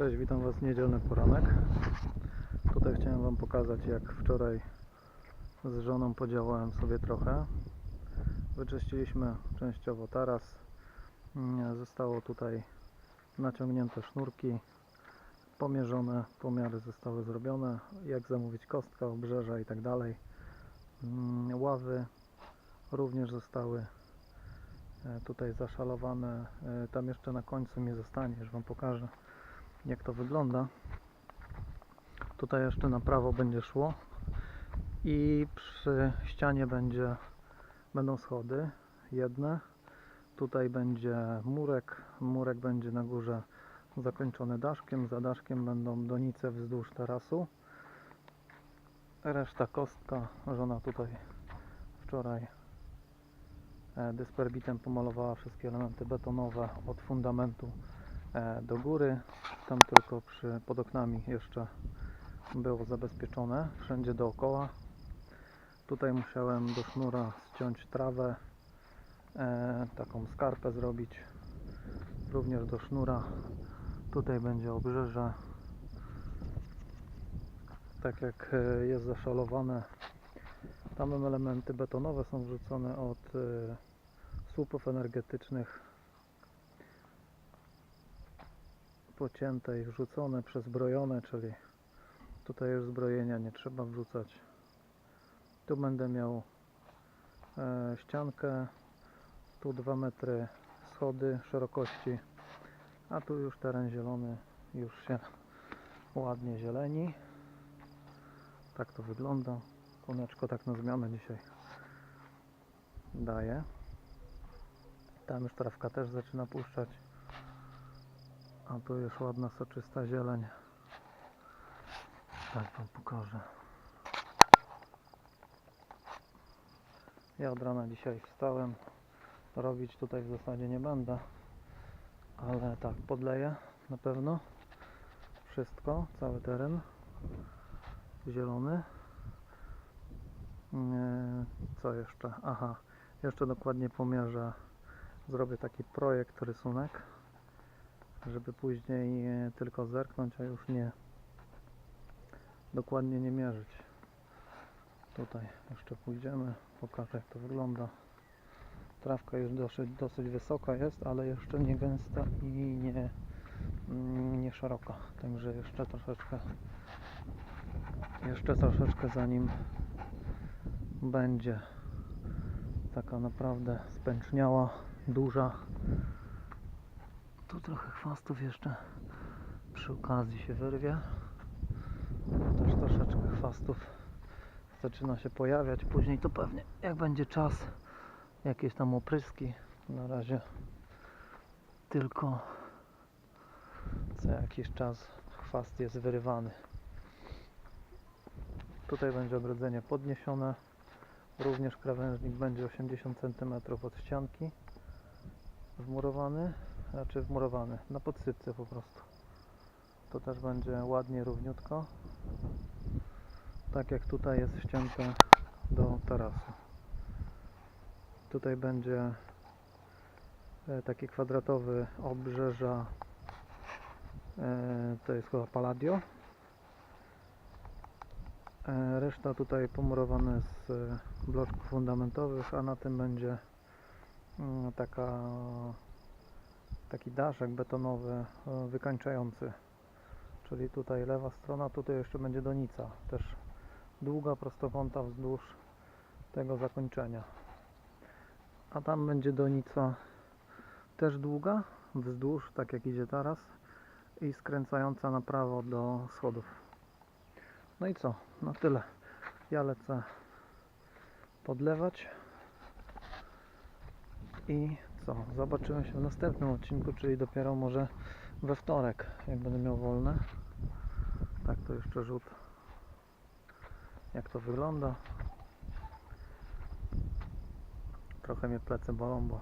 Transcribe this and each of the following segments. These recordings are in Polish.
Cześć, witam Was w niedzielny poranek. Tutaj chciałem Wam pokazać jak wczoraj z żoną podziałałem sobie trochę. Wyczyściliśmy częściowo taras. Zostało tutaj naciągnięte sznurki, pomierzone, pomiary zostały zrobione, jak zamówić kostka, obrzeża i tak dalej. Mm, Ławy również zostały e, tutaj zaszalowane. E, Tam jeszcze na końcu mi zostanie, już Wam pokażę jak to wygląda. Tutaj jeszcze na prawo będzie szło i przy ścianie będzie, będą schody jedne. Tutaj będzie murek, murek będzie na górze zakończony daszkiem, za daszkiem będą donice wzdłuż tarasu. Reszta kostka, żona tutaj wczoraj e, dysperbitem pomalowała wszystkie elementy betonowe od fundamentu do góry. Tam tylko przy, pod oknami jeszcze było zabezpieczone, wszędzie dookoła. Tutaj musiałem do sznura ściąć trawę, e, taką skarpę zrobić. Również do sznura. Tutaj będzie obrzeże. Tak jak e, jest zaszalowane, tam elementy betonowe są wrzucone od e, słupów energetycznych pocięte i wrzucone, przezbrojone, czyli tutaj już zbrojenia nie trzeba wrzucać. Tu będę miał e, ściankę, tu 2 metry schody szerokości, a tu już teren zielony już się ładnie zieleni. Tak to wygląda. Słoneczko tak na zmianę dzisiaj daje. Tam już trawka też zaczyna puszczać. A tu już ładna, soczysta zieleń. Tak wam pokażę. Ja od rana dzisiaj wstałem. Robić tutaj w zasadzie nie będę. Ale tak, podleję na pewno. Wszystko, cały teren. Zielony. Nie, Co jeszcze? Aha, jeszcze dokładnie pomierzę. Zrobię taki projekt, rysunek żeby później e, tylko zerknąć, a już nie dokładnie nie mierzyć. Tutaj jeszcze pójdziemy, pokażę jak to wygląda. Trawka już dosyć, dosyć wysoka jest, ale jeszcze nie gęsta i nie, mm, nie szeroka. Także jeszcze troszeczkę jeszcze troszeczkę zanim będzie taka naprawdę spęczniała, duża tu trochę chwastów jeszcze przy okazji się wyrwie. Też troszeczkę chwastów zaczyna się pojawiać. Później to pewnie jak będzie czas jakieś tam opryski. Na razie tylko co jakiś czas chwast jest wyrywany. Tutaj będzie ogrodzenie podniesione. Również krawężnik będzie 80 cm od ścianki wmurowany znaczy wmurowany, na podsypce po prostu. To też będzie ładnie, równiutko. Tak jak tutaj jest ścięte do tarasu. Tutaj będzie e, taki kwadratowy obrzeża. e, To jest chyba Palladio. E, Reszta tutaj pomurowane z bloczków fundamentowych, a na tym będzie mm, taka taki daszek betonowy e, wykańczający. Czyli tutaj lewa strona, tutaj jeszcze będzie donica. Też długa prostokąta wzdłuż tego zakończenia. A tam będzie donica też długa wzdłuż, tak jak idzie teraz i skręcająca na prawo do schodów. No i co, na tyle. Ja lecę podlewać i co, zobaczymy się w następnym odcinku, czyli dopiero może we wtorek, jak będę miał wolne. Tak to jeszcze rzut, jak to wygląda. Trochę mnie plecy bolą, bo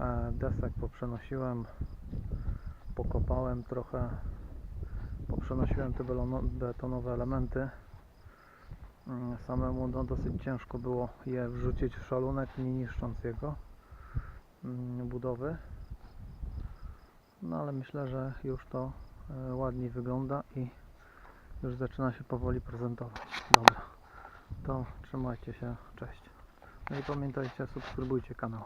e, desek poprzenosiłem, pokopałem trochę, poprzenosiłem te betonowe elementy. Mm, Samemu no, dosyć ciężko było je wrzucić w szalunek, nie niszcząc jego budowy. No ale myślę, że już to e, ładniej wygląda i już zaczyna się powoli prezentować. Dobra, to trzymajcie się, cześć. No i pamiętajcie, subskrybujcie kanał.